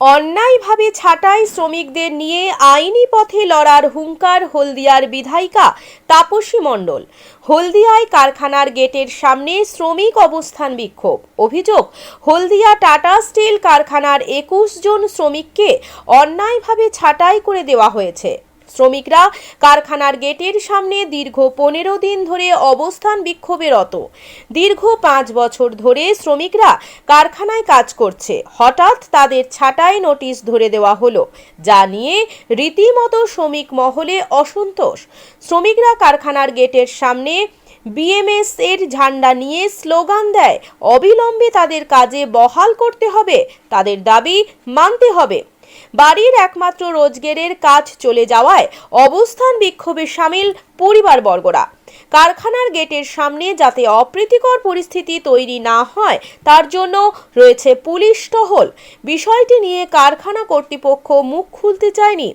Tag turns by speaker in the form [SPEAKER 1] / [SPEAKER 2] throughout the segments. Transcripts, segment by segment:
[SPEAKER 1] অন্যায়ভাবে ছাটাই শ্রমিকদের নিয়ে আইনি পথে লড়ার হুঙ্কার হলদিয়ার বিধায়িকা তাপসী মণ্ডল। হলদিয়ায় কারখানার গেটের সামনে শ্রমিক অবস্থান বিক্ষোভ। অভিযোগ, হলদিয়া টাটা স্টিল কারখানার একুশ জন শ্রমিককে অন্যায়ভাবে ছাটাই করে দেওয়া হয়েছে। শ্রমিকরা কারখানার গেটের সামনে দীর্ঘ পনেরো দিন ধরে অবস্থান বিক্ষোভে রত দীর্ঘ পাঁচ বছর ধরে শ্রমিকরা কারখানায় কাজ করছে। হঠাৎ তাদের ছাঁটাই নোটিশ ধরে দেওয়া হলো, যা নিয়ে রীতিমতো শ্রমিক মহলে অসন্তোষ। শ্রমিকরা কারখানার গেটের সামনে বিএমএস এর ঝান্ডা নিয়ে স্লোগান দেয়, অবিলম্বে তাদের কাজে বহাল করতে হবে। তাদের দাবি মানতে হবে। বাড়ির একমাত্র রোজগেরের কাজ চলে যাওয়ায় অবস্থান বিক্ষোভে সামিল পরিবারবর্গরা। কারখানার গেটের সামনে যাতে অপ্রীতিকর পরিস্থিতি তৈরি না হয়, তার জন্য রয়েছে পুলিশ টহল। বিষয়টি নিয়ে কারখানা কর্তৃপক্ষ মুখ খুলতে চায়নি।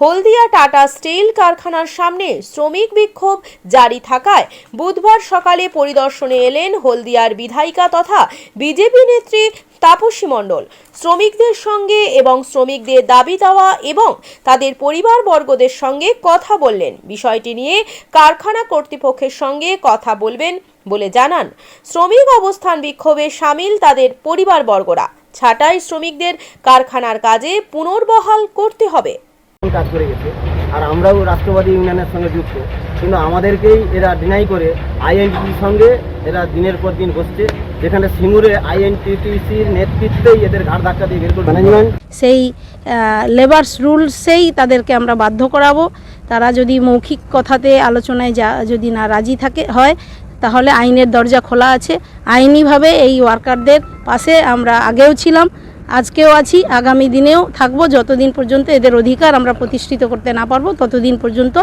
[SPEAKER 1] হলদিয়া টাটা স্টিল কারখানার সামনে শ্রমিক বিক্ষোভ জারি থাকায় বুধবার সকালে পরিদর্শনে এলেন হলদিয়ার বিধায়িকা তথা বিজেপি নেত্রী তাপসী মণ্ডল। শ্রমিকদের সঙ্গে এবং শ্রমিকদের দাবি দেওয়া এবং তাদের পরিবারবর্গদের সঙ্গে কথা বললেন। বিষয়টি নিয়ে কারখানা কর্তৃপক্ষের সঙ্গে কথা বলবেন বলে জানান। শ্রমিক অবস্থান বিক্ষোভে সামিল তাদের পরিবারবর্গরা। ছাঁটাই শ্রমিকদের কারখানার কাজে পুনর্বহাল করতে হবে।
[SPEAKER 2] কাজ করে গেছে। আর আমরাও রাষ্ট্রবাদী ইউনিয়নের সঙ্গে যুক্ত। কিন্তু আমাদেরকেই এরা ডিনাই করে আইএনটিটির সঙ্গে এরা দিনের পর দিন বসছে যেখানে সিঙ্গুরে আইএনটিটিসির নেতৃত্বেই এদের ঘাড় ধাক্কা দিয়ে বের করে ম্যানেজমেন্ট
[SPEAKER 3] সেই লেবার্স রুলসেই তাদেরকে আমরা বাধ্য করাবো। তারা যদি মৌখিক কথাতে আলোচনায় যা যদি না রাজি থাকে হয় তাহলে আইনের দরজা খোলা আছে। আইনিভাবে এই ওয়ার্কারদের পাশে আমরা আগেও ছিলাম। আজকেও আছি আগামী দিনেও থাকব। যতদিন পর্যন্ত এদের অধিকার আমরা প্রতিষ্ঠিত করতে না পারব ততদিন পর্যন্ত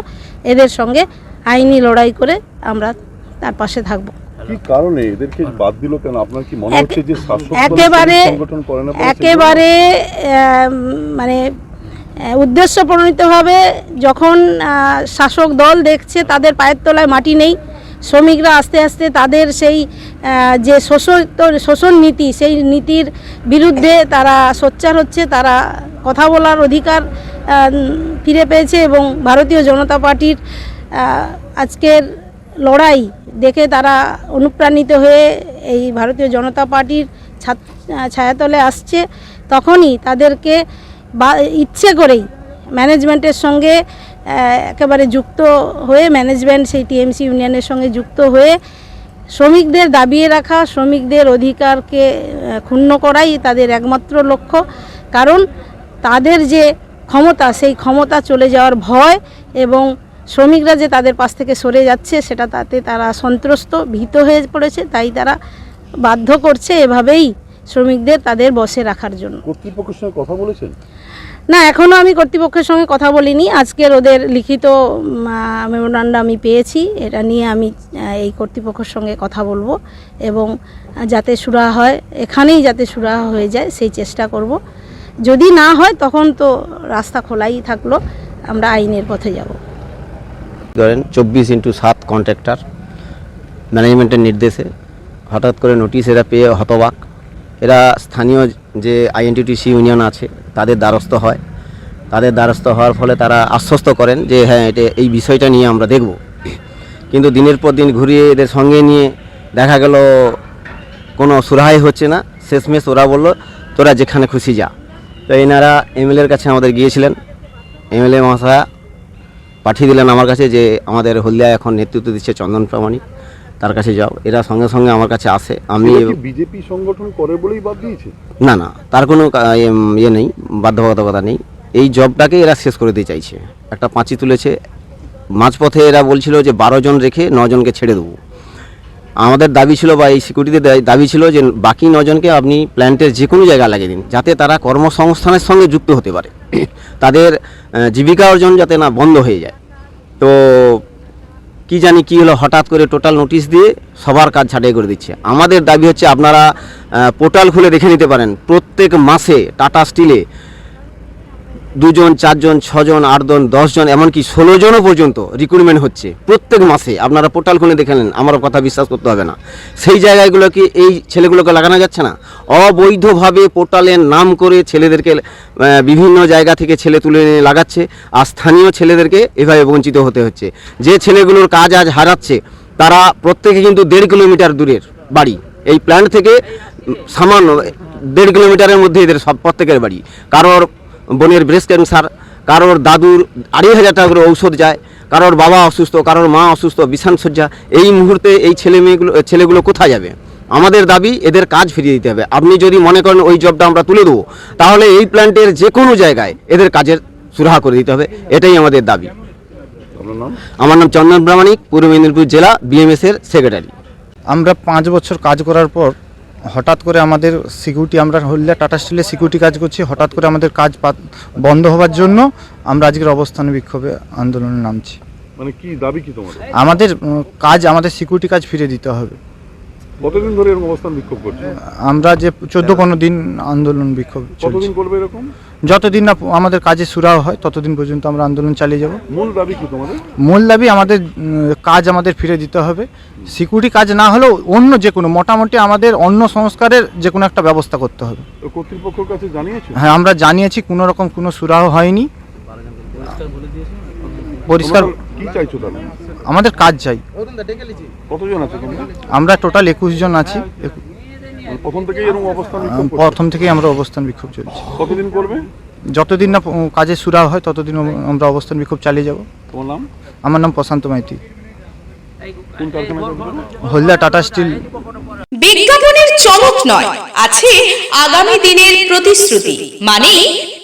[SPEAKER 3] এদের সঙ্গে আইনি লড়াই করে আমরা তার পাশে থাকব।
[SPEAKER 4] কি কারণে? এদেরকে বাদ দিল কেন? আপনার কি মনে হচ্ছে যে
[SPEAKER 3] একেবারে একেবারে মানে উদ্দেশ্য প্রণীতভাবে যখন শাসক দল দেখছে তাদের পায়ের তলায় মাটি নেই শ্রমিকরা আস্তে আস্তে তাদের সেই যে শোষণ শোষণ নীতি, সেই নীতির বিরুদ্ধে তারা সোচ্চার হচ্ছে, তারা কথা বলার অধিকার ফিরে পেয়েছে এবং ভারতীয় জনতা পার্টির আজকের লড়াই দেখে তারা অনুপ্রাণিত হয়ে এই ভারতীয় জনতা পার্টির ছায়াতলে আসছে। তখনই তাদেরকে বা ইচ্ছে করেই ম্যানেজমেন্টের সঙ্গে একেবারে যুক্ত হয়ে ম্যানেজমেন্ট সেই টিএমসি ইউনিয়নের সঙ্গে যুক্ত হয়ে শ্রমিকদের দাবিয়ে রাখা, শ্রমিকদের অধিকারকে ক্ষুণ্ণ করাই তাদের একমাত্র লক্ষ্য। কারণ তাদের যে ক্ষমতা, সেই ক্ষমতা চলে যাওয়ার ভয় এবং শ্রমিকরা যে তাদের পাশ থেকে সরে যাচ্ছে, সেটা তাতে তারা সন্ত্রস্ত, ভীত হয়ে পড়েছে। তাই তারা বাধ্য করছে এভাবেই শ্রমিকদের তাদের বসে রাখার জন্য।
[SPEAKER 4] কর্তৃপক্ষের সঙ্গে কথা বলেছেন?
[SPEAKER 3] না এখনও আমি কর্তৃপক্ষের সঙ্গে কথা বলিনি। আজকের ওদের লিখিত মেমোরান্ডা আমি পেয়েছি। এটা নিয়ে আমি এই কর্তৃপক্ষের সঙ্গে কথা বলব এবং যাতে সুরা হয়, এখানেই যাতে সুরা হয়ে যায়, সেই চেষ্টা করব। যদি না হয়, তখন তো রাস্তা খোলাই থাকল, আমরা আইনের পথে যাব।
[SPEAKER 2] ধরেন, চব্বিশ ইন্টু সাত কন্ট্রাক্টর, ম্যানেজমেন্টের নির্দেশে হঠাৎ করে নোটিশ এরা পেয়ে হতবাক। এরা স্থানীয় যে আইএনটিটিসি ইউনিয়ন আছে তাদের দ্বারস্থ হয়। তাদের দ্বারস্থ হওয়ার ফলে তারা আশ্বস্ত করেন যে হ্যাঁ এটা, এই বিষয়টা নিয়ে আমরা দেখব। কিন্তু দিনের পর দিন ঘুরিয়ে এদের সঙ্গে নিয়ে দেখা গেল, কোনো সুরাহাই হচ্ছে না। শেষমেশ ওরা বলল, তোরা যেখানে খুশি যা। তো এনারা এমএলএর কাছে আমাদের গিয়েছিলেন। এমএলএ মহাশয়া পাঠিয়ে দিলেন আমার কাছে যে, আমাদের হলদিয়া এখন নেতৃত্ব দিচ্ছে চন্দন প্রামাণিক। তার কাছে যাও। এরা সঙ্গে সঙ্গে আমার কাছে আসে। আমি
[SPEAKER 4] বিজেপি সংগঠন করে বলেই বাদ দিয়েছে?
[SPEAKER 2] না না তার কোনো ইয়ে- ইয়ে নেই বাধ্যবাধকতা নেই। এই জবটাকে এরা শেষ করে দিতে চাইছে। একটা পাঁচি তুলেছে। মাঝপথে এরা বলছিল যে বারো জন রেখে নজনকে ছেড়ে দেবো। আমাদের দাবি ছিল বা এই সিকিউরিটিদের দাবি- দাবি ছিল যে বাকি নজনকে আপনি প্ল্যান্টের যে কোনো জায়গায় লাগিয়ে দিন যাতে তারা কর্মসংস্থানের সঙ্গে যুক্ত হতে পারে। তাদের জীবিকা অর্জন যাতে না বন্ধ হয়ে যায়। তো কি জানি কি হলো, হঠাৎ করে টোটাল নোটিশ দিয়ে সবার কাজ ছাটাই করে দিচ্ছে। আমাদের দাবি হচ্ছে আপনারা পোর্টাল খুলে দেখে নিতে পারেন। প্রত্যেক মাসে টাটা স্টিলে দুজন, চারজন, ছজন, আটজন, দশজন, এমনকি ষোলো জনও পর্যন্ত রিক্রুটমেন্ট হচ্ছে। প্রত্যেক মাসে আপনারা পোর্টাল খুলে দেখে নেন, আমার কথা বিশ্বাস করতে হবে না। সেই জায়গাগুলোকে, এই ছেলেগুলোকে লাগানো যাচ্ছে না। অবৈধভাবে পোর্টালের নাম করে ছেলেদেরকে বিভিন্ন জায়গা থেকে ছেলে তুলে এনে লাগাচ্ছে, আর স্থানীয় ছেলেদেরকে এভাবে বঞ্চিত হতে হচ্ছে। যে ছেলেগুলোর কাজ আজ হারাচ্ছে, তারা প্রত্যেকে কিন্তু দেড় কিলোমিটার দূরের বাড়ি। এই প্ল্যান্ট থেকে সামান্য দেড় কিলোমিটারের মধ্যে এদের সব প্রত্যেকের বাড়ি। কারোর বোনের ব্রেস্ট ক্যান্সার কারোর দাদুর আড়াই হাজার টাকা করে ঔষধ যায় কারোর বাবা অসুস্থ কারোর মা অসুস্থ বিছান সজ্জা। এই মুহূর্তে এই ছেলে মেয়েগুলো ছেলেগুলো কোথায় যাবে? আমাদের দাবি এদের কাজ ফিরিয়ে দিতে হবে। আপনি যদি মনে করেন ওই জবটা আমরা তুলে দেবো তাহলে এই প্ল্যান্টের যে কোনো জায়গায় এদের কাজের সুরাহা করে দিতে হবে। এটাই আমাদের দাবি। আমার নাম চন্দন প্রামাণিক পূর্ব মেদিনীপুর জেলা বিএমএস এর সেক্রেটারি
[SPEAKER 5] আমরা পাঁচ বছর কাজ করার পর হঠাৎ করে আমাদের সিকিউরিটি আমরা হলিয়া টাটা স্টিলে সিকিউরিটি কাজ করছি হঠাৎ করে আমাদের কাজ বন্ধ হওয়ার জন্য আমরা আজকের অবস্থান বিক্ষোভে আন্দোলনে নামছি।
[SPEAKER 4] মানে কি দাবি কি তোমাদের?
[SPEAKER 5] আমাদের কাজ আমাদের সিকিউরিটি কাজ ফিরে দিতে হবে।
[SPEAKER 4] কতদিন ধরে এরকম অবস্থান বিক্ষোভ করছে?
[SPEAKER 5] আমরা যে চোদ্দ পনেরো দিন আন্দোলন বিক্ষোভ
[SPEAKER 4] কতদিন করবে এরকম?
[SPEAKER 5] যতদিন না আমাদের কাজে সুরাহ হয় ততদিন পর্যন্ত আমরা আন্দোলন চালিয়ে যাব।
[SPEAKER 4] মূল দাবি কি তোমাদের?
[SPEAKER 5] মূল দাবি আমাদের কাজ আমাদের ফিরে দিতে হবে। সিকিউরিটি কাজ না হলেও অন্য যে কোনো মোটামুটি আমাদের অন্য সংস্কারের যে কোনো একটা ব্যবস্থা করতে হবে।
[SPEAKER 4] কর্তৃপক্ষের কাছে জানিয়েছো?
[SPEAKER 5] হ্যাঁ আমরা জানিয়েছি কোনো রকম কোনো সুরাহ হয়নি। পরিষ্কার
[SPEAKER 4] কি চাইছো তাহলে?
[SPEAKER 5] আমাদের কাজ চাই।
[SPEAKER 4] কতজন আছে তোমরা
[SPEAKER 5] আমরা টোটাল একুশ জন আছি।
[SPEAKER 4] প্রথম থেকেই এরকম অবস্থান বিক্ষোভ করছ?
[SPEAKER 5] প্রথম থেকেই আমরা অবস্থান বিক্ষোভ চলছে।
[SPEAKER 4] কতদিন করবে?
[SPEAKER 5] যতদিন না কাজে সুরাহ হয় ততদিন আমরা অবস্থান বিক্ষোভ চালিয়ে যাব।
[SPEAKER 4] তোমার নাম?
[SPEAKER 5] আমার নাম প্রশান্ত মাইতি।
[SPEAKER 4] কোন কারখানায় কাজ করো?
[SPEAKER 5] হলদা টাটা স্টিল।
[SPEAKER 1] বিজ্ঞাপনের চমক নয় আছে আগামী দিনের প্রতিশ্রুতি। মানে